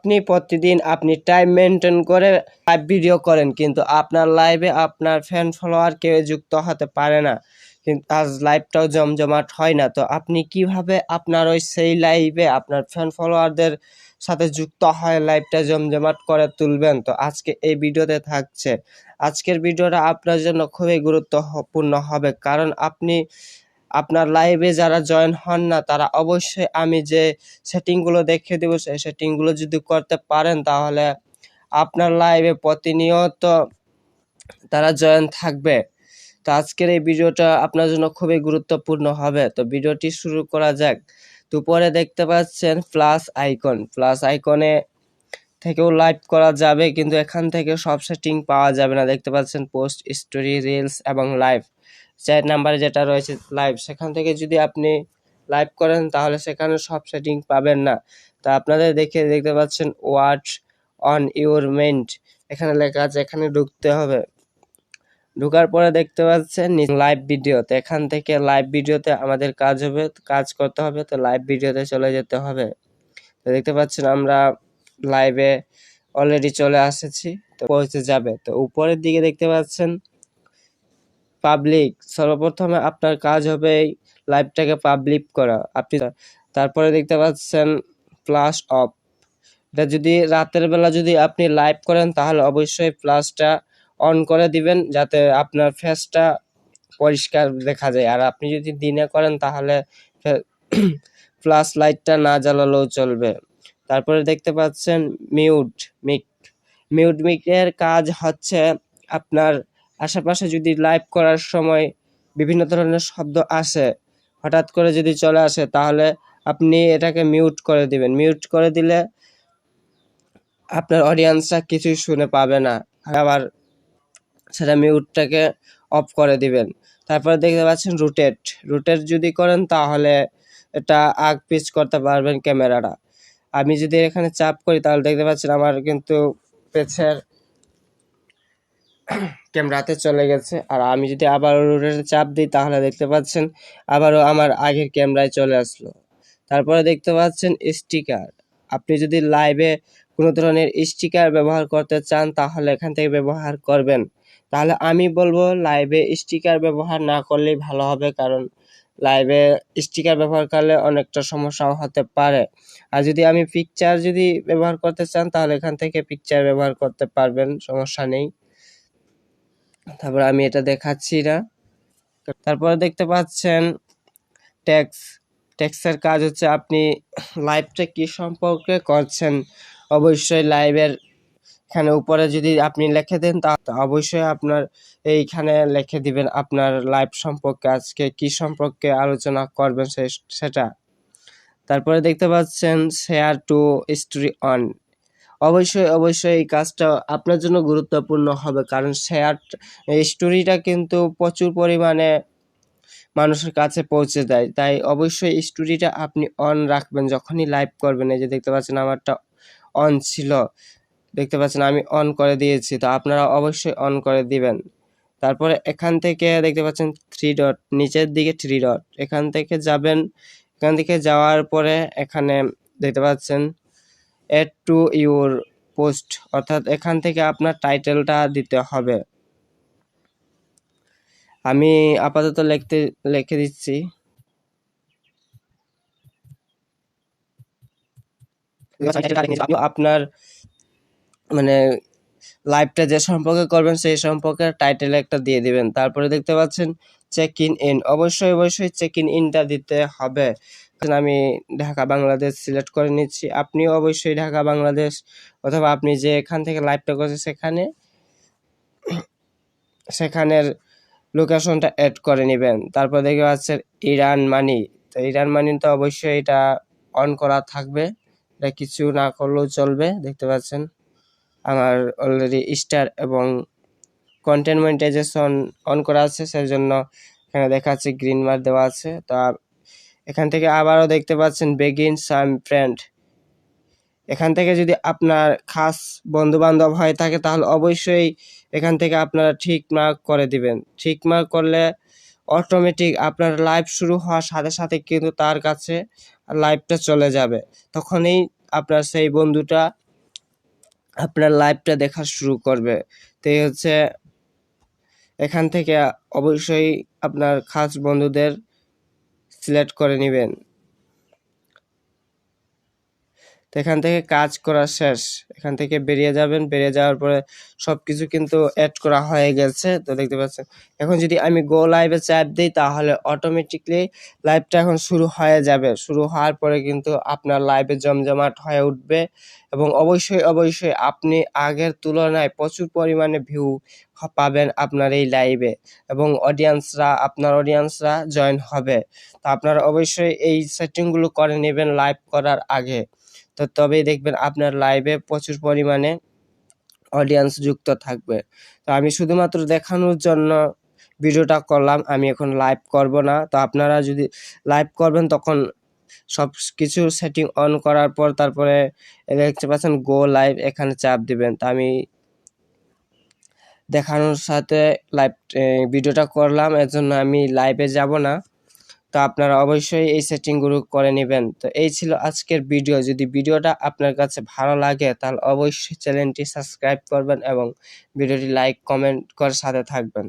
আপনি প্রতিদিন আপনি টাইম মেনটেন করে লাইভ ভিডিও করেন, কিন্তু আপনার লাইভে আপনার ফ্যান ফলোয়ার কেউ যুক্ত হতে পারে না। কিন্তু আজ লাইভটাও জমজমাট হয় না। তো আপনি কীভাবে আপনার ওই সেই লাইভে আপনার ফ্যান ফলোয়ারদের সাথে যুক্ত হয় লাইভটা জমজমাট করে তুলবেন? তো আজকে এই ভিডিওতে থাকছে। আজকের ভিডিওটা আপনার জন্য খুবই গুরুত্বপূর্ণ হবে। কারণ আপনি আপনার লাইভে যারা জয়েন হন না, তারা অবশ্যই আমি যে সেটিংগুলো দেখিয়ে দেবো, সেই সেটিংগুলো যদি করতে পারেন, তাহলে আপনার লাইভে প্রতিনিয়ত তারা জয়েন থাকবে। তো আজকের এই ভিডিওটা আপনার জন্য খুবই গুরুত্বপূর্ণ হবে। তো ভিডিওটি শুরু করা যাক। তো পরে দেখতে পাচ্ছেন প্লাস আইকন প্লাস আইকনে থেকেও লাইভ করা যাবে, কিন্তু এখান থেকে সব সেটিং পাওয়া যাবে না। দেখতে পাচ্ছেন পোস্ট স্টোরি রিলস এবং লাইভ চার নাম্বারে যেটা রয়েছে লাইভ সেখান থেকে যদি আপনি লাইভ করেন, তাহলে সেখানে সব সেটিং পাবেন না। তা আপনাদের দেখে দেখতে পাচ্ছেন ওয়াচ অন ইউর মেন্ট এখানে লেখা আছে, এখানে ঢুকতে হবে। ঢোকার পরে দেখতে পাচ্ছেন লাইভ ভিডিও তো এখান থেকে লাইভ ভিডিওতে আমাদের কাজ হবে, কাজ করতে হবে, তো লাইভ ভিডিওতে চলে যেতে হবে। তো দেখতে পাচ্ছেন আমরা লাইভে অলরেডি চলে আসেছি তো পৌঁছে যাবে। তো উপরের দিকে দেখতে পাচ্ছেন পাবলিক সর্বপ্রথমে আপনার কাজ হবে এই লাইভটাকে পাবলিক করা। আপনি তারপরে দেখতে পাচ্ছেন প্লাস অফ এটা যদি রাতের বেলা যদি আপনি লাইভ করেন, তাহলে অবশ্যই প্লাসটা অন করে দিবেন, যাতে আপনার ফেসটা পরিষ্কার দেখা যায়। আর আপনি যদি দিনে করেন, তাহলে প্লাস লাইটটা না জ্বালালেও চলবে। তারপরে দেখতে পাচ্ছেন মিউট মিক মিউট মিকের কাজ হচ্ছে আপনার আশেপাশে যদি লাইভ করার সময় বিভিন্ন ধরনের শব্দ আসে, হঠাৎ করে যদি চলে আসে, তাহলে আপনি এটাকে মিউট করে দিবেন। মিউট করে দিলে আপনার অডিয়েন্সরা কিছুই শুনে পাবে না। আবার সেটা মিউটটাকে অফ করে দিবেন। তারপরে দেখতে পাচ্ছেন রুটেট রুটেট যদি করেন, তাহলে এটা আগ পিচ করতে পারবেন ক্যামেরাটা। আমি যদি এখানে চাপ করি, তাহলে দেখতে পাচ্ছেন আমার কিন্তু পেছের ক্যামেরাতে চলে গেছে। আর আমি যদি আবার রুটের চাপ দিই, তাহলে দেখতে পাচ্ছেন আবারও আমার আগের ক্যামেরায় চলে আসলো। তারপরে দেখতে পাচ্ছেন স্টিকার। আপনি যদি লাইভে কোনো ধরনের স্টিকার ব্যবহার করতে চান, তাহলে এখান থেকে ব্যবহার করবেন। তাহলে আমি বলব, লাইভে স্টিকার ব্যবহার না করলেই ভালো হবে, কারণ লাইভে স্টিকার ব্যবহার করলে অনেকটা সমস্যাও হতে পারে। আর যদি আমি পিকচার যদি ব্যবহার করতে চান, তাহলে এখান থেকে পিকচার ব্যবহার করতে পারবেন, সমস্যা নেই। তারপর আমি এটা দেখাচ্ছি না। তারপরে দেখতে পাচ্ছেন ট্যাক্স ট্যাক্সের কাজ হচ্ছে আপনি লাইভটা কি সম্পর্কে করছেন, অবশ্যই লাইভের এখানে উপরে যদি আপনি লিখে দেন, তা অবশ্যই আপনার এইখানে লিখে দিবেন আপনার লাইভ সম্পর্কে, আজকে কি সম্পর্কে আলোচনা করবেন সেটা। তারপরে দেখতে পাচ্ছেন শেয়ার টু স্টোরি অন অবশ্যই অবশ্যই এই কাজটা আপনার জন্য গুরুত্বপূর্ণ হবে। কারণ শেয়ার স্টোরিটা কিন্তু প্রচুর পরিমাণে মানুষের কাছে পৌঁছে দেয়। তাই অবশ্যই স্টোরিটা আপনি অন রাখবেন। যখনই লাইভ করবেন, এই যে দেখতে পাচ্ছেন আমারটা অন ছিল, দেখতে পাচ্ছেন আমি অন করে দিয়েছি, তো আপনারা অবশ্যই অন করে দিবেন। তারপরে এখান থেকে দেখতে পাচ্ছেন থ্রি ডট নিচের দিকে থ্রি ডট এখান থেকে যাবেন, এখান থেকে যাওয়ার পরে এখানে দেখতে পাচ্ছেন এড টু ইউর পোস্ট অর্থাৎ এখান থেকে আপনার টাইটেলটা দিতে হবে। আমি আপাতত লিখতে লিখে দিচ্ছি। আপনার মানে লাইভটা যে সম্পর্কে করবেন সেই সম্পর্কে টাইটেল একটা দিয়ে দিবেন। তারপরে দেখতে পাচ্ছেন চেক ইন ইন অবশ্যই অবশ্যই চেক ইন ইনটা দিতে হবে। আমি ঢাকা, বাংলাদেশ সিলেক্ট করে নিচ্ছি। আপনিও অবশ্যই ঢাকা, বাংলাদেশ অথবা আপনি যে এখান থেকে লাইভটা করছেন সেখানে, সেখানের লোকেশনটা অ্যাড করে নেবেন। তারপর দেখে পাচ্ছেন ইরান মানি তো ইরান মানি তো অবশ্যই এটা অন করা থাকবে। এটা কিছু না করলেও চলবে। দেখতে পাচ্ছেন, আমার অলরেডি স্টার এবং কন্টেন্ট মনিটাইজেশন অন করা আছে সেই জন্য এখানে দেখাচ্ছে গ্রিন মার্ক দেওয়া আছে। তো এখান থেকে আবারও দেখতে পাচ্ছেন বেগিন সাম ফ্রেন্ড এখান থেকে যদি আপনার খাস বন্ধু বান্ধব হয়ে থাকে, তাহলে অবশ্যই এখান থেকে আপনারা ঠিক মার্ক করে দিবেন। ঠিক মার্ক করলে অটোমেটিক আপনার লাইভ শুরু হওয়ার সাথে সাথে কিন্তু তার কাছে লাইভটা চলে যাবে। তখনই আপনার সেই বন্ধুটা আপনার লাইভটা দেখা শুরু করবে। তো হচ্ছে এখান থেকে অবশ্যই আপনার খাস বন্ধুদের সিলেক্ট করে নেবেন। তো এখান থেকে কাজ করা শেষ। এখান থেকে বেরিয়ে যাবেন, বেরিয়ে যাওয়ার পরে সব কিছু কিন্তু অ্যাড করা হয়ে গেছে। তো দেখতে পাচ্ছেন, এখন যদি আমি গো লাইভে চাপ দিই, তাহলে অটোমেটিকলি লাইভটা এখন শুরু হয়ে যাবে। শুরু হওয়ার পরে কিন্তু আপনার লাইভে জমজমাট হয়ে উঠবে এবং অবশ্যই অবশ্যই আপনি আগের তুলনায় প্রচুর পরিমাণে ভিউ পাবেন আপনার এই লাইভে এবং অডিয়েন্সরা আপনার অডিয়েন্সরা জয়েন হবে। তো আপনারা অবশ্যই এই সেটিংগুলো করে নেবেন লাইভ করার আগে। তো তবেই দেখবেন আপনার লাইভে প্রচুর পরিমাণে অডিয়েন্স যুক্ত থাকবে। তো আমি শুধুমাত্র দেখানোর জন্য ভিডিওটা করলাম, আমি এখন লাইভ করব না। তো আপনারা যদি লাইভ করবেন তখন সব কিছু সেটিং অন করার পর তারপরে দেখতে পাচ্ছেন গো লাইভ এখানে চাপ দিবেন। তো আমি দেখানোর সাথে লাইভ ভিডিওটা করলাম, এর জন্য আমি লাইভে যাব না। তো আপনারা অবশ্যই এই সেটিংগুলো করে নেবেন। তো এই ছিল আজকের ভিডিও যদি ভিডিওটা আপনার কাছে ভালো লাগে, তাহলে অবশ্যই চ্যানেলটি সাবস্ক্রাইব করবেন এবং ভিডিওটি লাইক কমেন্ট করে সাথে থাকবেন।